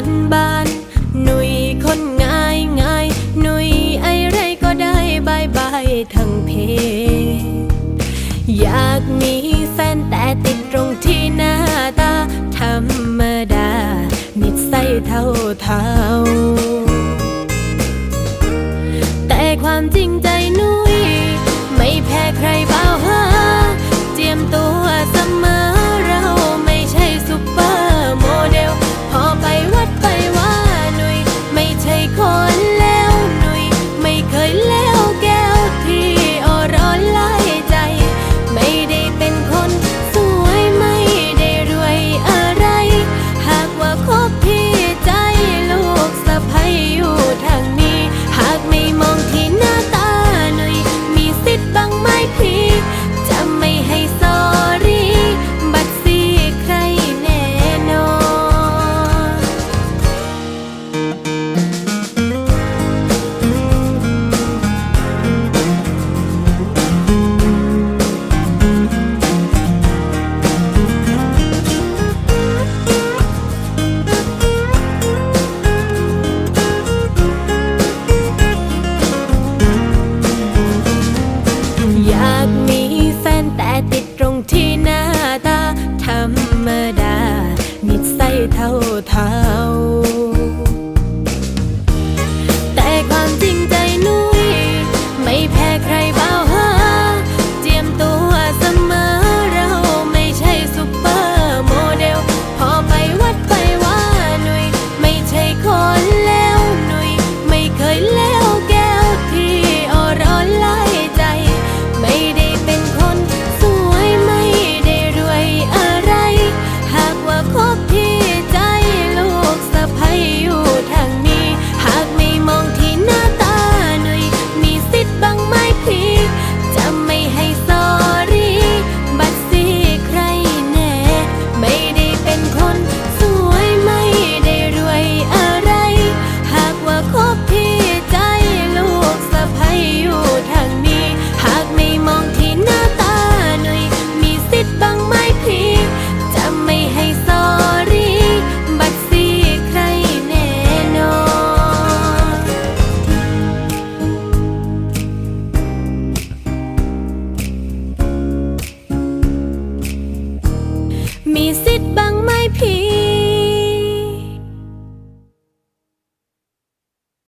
านบาน หนุยคนง่ายง่ายหนุยไอไรก็ได้บายบายทั้งเพ อยากมีแฟนแต่ติดตรงที่หน้าตา ธรรมดา นิดใสเท่าเท่าแต่ความจริงใจหนุยไม่แพ้ใครเบา